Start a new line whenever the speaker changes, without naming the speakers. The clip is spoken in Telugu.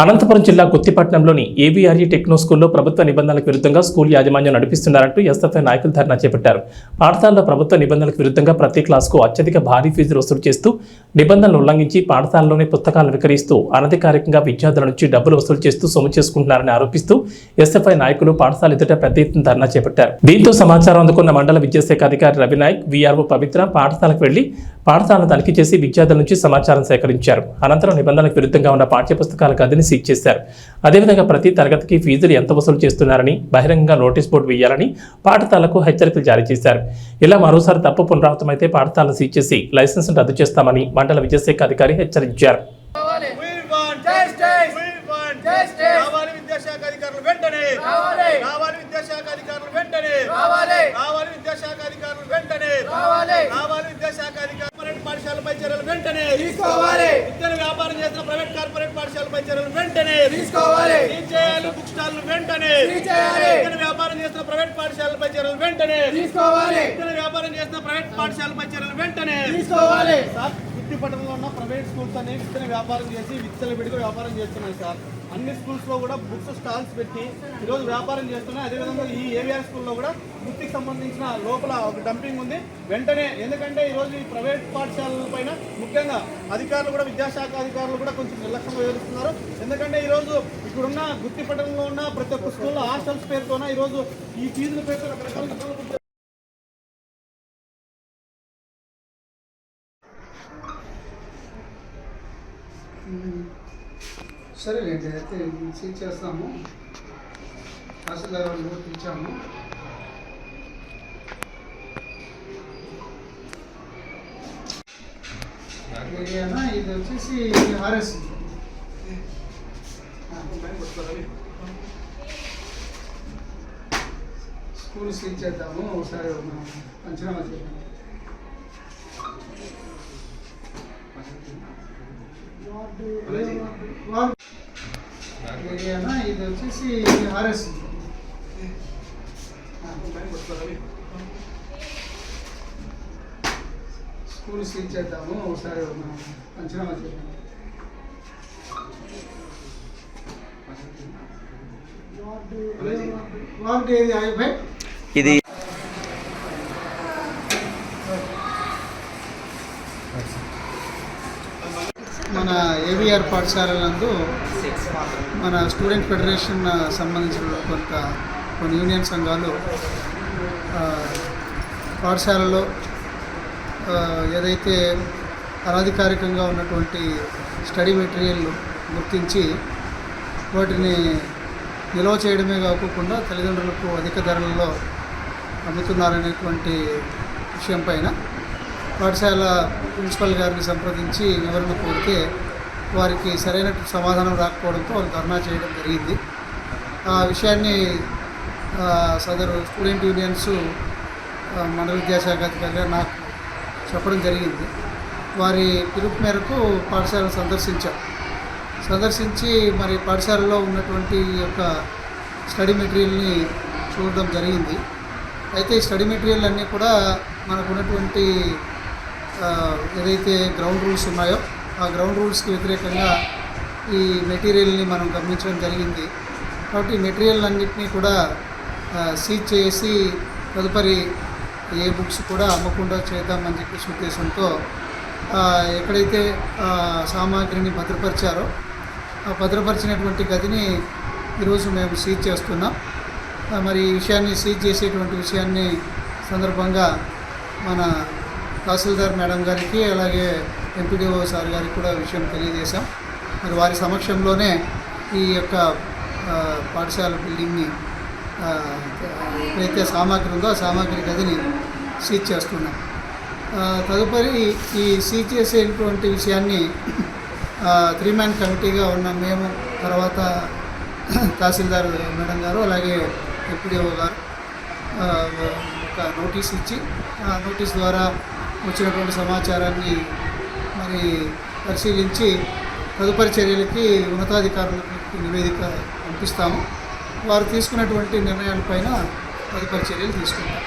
అనంతపురం జిల్లా గుత్తిపట్నంలోని ఏవీఆర్ఈ టెక్నో స్కూల్లో ప్రభుత్వ నిబంధనలకు విరుద్ధంగా స్కూల్ యాజమాన్యం నడిపిస్తున్నారంటూ ఎస్ఎఫ్ఐ నాయకులు ధర్నా చేపట్టారు. పాఠశాలలో ప్రభుత్వ నిబంధనలకు విరుద్ధంగా ప్రతి క్లాసుకు అత్యధిక భారీ ఫీజులు వసూలు చేస్తూ నిబంధనలు ఉల్లంఘించి పాఠశాలలోనే పుస్తకాలను విక్రయిస్తూ అనధికారికంగా విద్యార్థుల నుంచి డబ్బులు వసూలు చేస్తూ సొమ్ము చేసుకుంటున్నారని ఆరోపిస్తూ ఎస్ఎఫ్ఐ నాయకులు పాఠశాల ఎదుట పెద్ద ఎత్తున ధర్నా చేపట్టారు. దీంతో సమాచారం అందుకున్న మండల విద్యాశాఖ అధికారి రవినాయక్ వీఆర్ఓ పవిత్ర పాఠశాలకు వెళ్ళి పాఠశాలను తనిఖీ చేసి విద్యార్థుల నుంచి సమాచారం సేకరించారు. అనంతరం నిబంధనలకు విరుద్ధంగా ఉన్న పాఠ్యపుస్తకాల గదిని సీజ్ చేశారు అదేవిధంగా ప్రతి తరగతికి ఫీజులు ఎంత వసూలు చేస్తున్నారని బహిరంగంగా నోటీస్ బోర్డు వేయాలని పాఠశాలకు హెచ్చరికలు జారీ చేశారు ఇలా మరోసారి తప్పు పునరావృతమైతే పాఠశాలను సీజ్ చేసి లైసెన్స్ రద్దు చేస్తామని మండల విద్యాశాఖ అధికారి హెచ్చరించారు
We want
Justice.
We want రావాలి విద్యాశాఖ అధికారులు వెంటనే
రావాలి.
రావాలి విద్యాశాఖ అధికారులు వెంటనే
రావాలి.
రావాలి విద్యాశాఖ అధికారులు వెంటనే
రావాలి.
రావాలి విద్యాశాఖ అధికారులు కార్పొరేట్ పాఠశాలపై చర్యలు వెంటనే
తీసుకోవాలి.
విద్యను వ్యాపారం చేస్తున్న ప్రైవేట్ కార్పొరేట్ పాఠశాలపై చర్యలు వెంటనే
తీసుకోవాలి.
చేయాలి బుక్ స్టాల్ వెంటనే. విద్యను వ్యాపారం చేస్తున్న ప్రైవేట్ పాఠశాలపై చర్యలు వెంటనే
తీసుకోవాలి
విద్యను వ్యాపారం చేస్తున్న ప్రైవేట్ పాఠశాలపై చర్యలు వెంటనే
తీసుకోవాలి
సార్ గుత్తిపట్టణంలో ఉన్న ప్రైవేట్ స్కూల్స్ అనేవి విత్తన వ్యాపారం చేసి విత్తన విడిగా వ్యాపారం చేస్తున్నాయి సార్. అన్ని స్కూల్స్లో కూడా బుక్స్ స్టాల్స్ పెట్టి ఈరోజు వ్యాపారం చేస్తున్నాయి. అదేవిధంగా ఈ ఏవిఆర్ స్కూల్లో కూడా వృత్తికి సంబంధించిన లోపల ఒక డంపింగ్ ఉంది. వెంటనే ఎందుకంటే ఈరోజు ఈ ప్రైవేట్ పాఠశాలల పైన ముఖ్యంగా అధికారులు కూడా విద్యాశాఖ అధికారులు కూడా కొంచెం నిర్లక్ష్యంగా వివరిస్తున్నారు ఎందుకంటే ఈరోజు ఇక్కడున్న గుత్తిపట్టణంలో ఉన్న ప్రతి ఒక్క స్కూల్లో హాస్టల్స్ పేరుతోన ఈరోజు ఈ ఫీజుల పేరుతో రకరకాల
సరేలేండి అయితే సీట్ చేస్తాము. తహసీల్దార్ వాళ్ళు పిలిచాము. ఇది వచ్చేసి ఆర్ఎస్. స్కూల్ సీట్ చేద్దాము ఒకసారి మనం పంచనామా చేద్దాం. వార్డు. ఏరియానా ఇది వచ్చేసి ఆర్ఎస్ స్కూల్ సీట్ చేద్దాము ఒకసారి మనం పంచనామా చేద్దాం. వార్డు ఏది?
ఇది
మన ఏవిఆర్ పాఠశాల నందు మన స్టూడెంట్ ఫెడరేషన్ సంబంధించిన కొంత కొన్ని యూనియన్ సంఘాలు పాఠశాలలో ఏదైతే అనధికారికంగా ఉన్నటువంటి స్టడీ మెటీరియల్ గుర్తించి వాటిని నిల్వ చేయడమే కాకుండా తల్లిదండ్రులకు అధిక ధరలలో అమ్ముతున్నారనేటువంటి విషయం పైన పాఠశాల ప్రిన్సిపల్ గారిని సంప్రదించి వివరణ కోరితే వారికి సరైన సమాధానం రాకపోవడంతో వారు ధర్నా చేయడం జరిగింది. ఆ విషయాన్ని సదరు స్టూడెంట్ యూనియన్స్ మండల విద్యాశాఖ అధికారిగా నాకు చెప్పడం జరిగింది. వారి పిలుపు మేరకు పాఠశాలను సందర్శించాం. సందర్శించి మరి పాఠశాలలో ఉన్నటువంటి యొక్క స్టడీ మెటీరియల్ని చూడడం జరిగింది. అయితే ఈ స్టడీ మెటీరియల్ అన్నీ కూడా మనకు ఉన్నటువంటి ఏదైతే గ్రౌండ్ రూల్స్ ఉన్నాయో ఆ గ్రౌండ్ రూల్స్కి వ్యతిరేకంగా ఈ మెటీరియల్ని మనం గమనించడం జరిగింది. కాబట్టి ఈ మెటీరియల్ అన్నింటినీ కూడా సీజ్ చేసి తదుపరి ఏ బుక్స్ కూడా అమ్మకుండా చేద్దామని చెప్పేసి ఉద్దేశంతో ఎక్కడైతే సామాగ్రిని భద్రపరిచారో ఆ భద్రపరిచినటువంటి గదిని ఈరోజు మేము సీజ్ చేస్తున్నాం. మరి ఈ విషయాన్ని సీజ్ చేసేటువంటి విషయాన్ని సందర్భంగా మన తహసీల్దార్ మేడం గారికి అలాగే ఎంపీడీఓ సార్ గారికి కూడా విషయం తెలియజేశాం. మరి వారి సమక్షంలోనే ఈ యొక్క పాఠశాల బిల్డింగ్ని ఏదైతే సామాగ్రి ఉందో ఆ సామాగ్రి గదిని సీజ్ చేస్తున్నాం. తదుపరి ఈ సీజ్ చేసేటువంటి విషయాన్ని త్రీ మ్యాన్ కమిటీగా ఉన్న మేము తర్వాత తహసీల్దార్ మేడం గారు అలాగే ఎంపీడీఓ గారు ఒక నోటీస్ ఇచ్చి ఆ నోటీస్ ద్వారా వచ్చినటువంటి సమాచారాన్ని మరి పరిశీలించి తదుపరి చర్యలకి ఉన్నతాధికారులకు నివేదిక పంపిస్తాము. వారు తీసుకున్నటువంటి నిర్ణయాలపైన తదుపరి చర్యలు తీసుకుంటాం.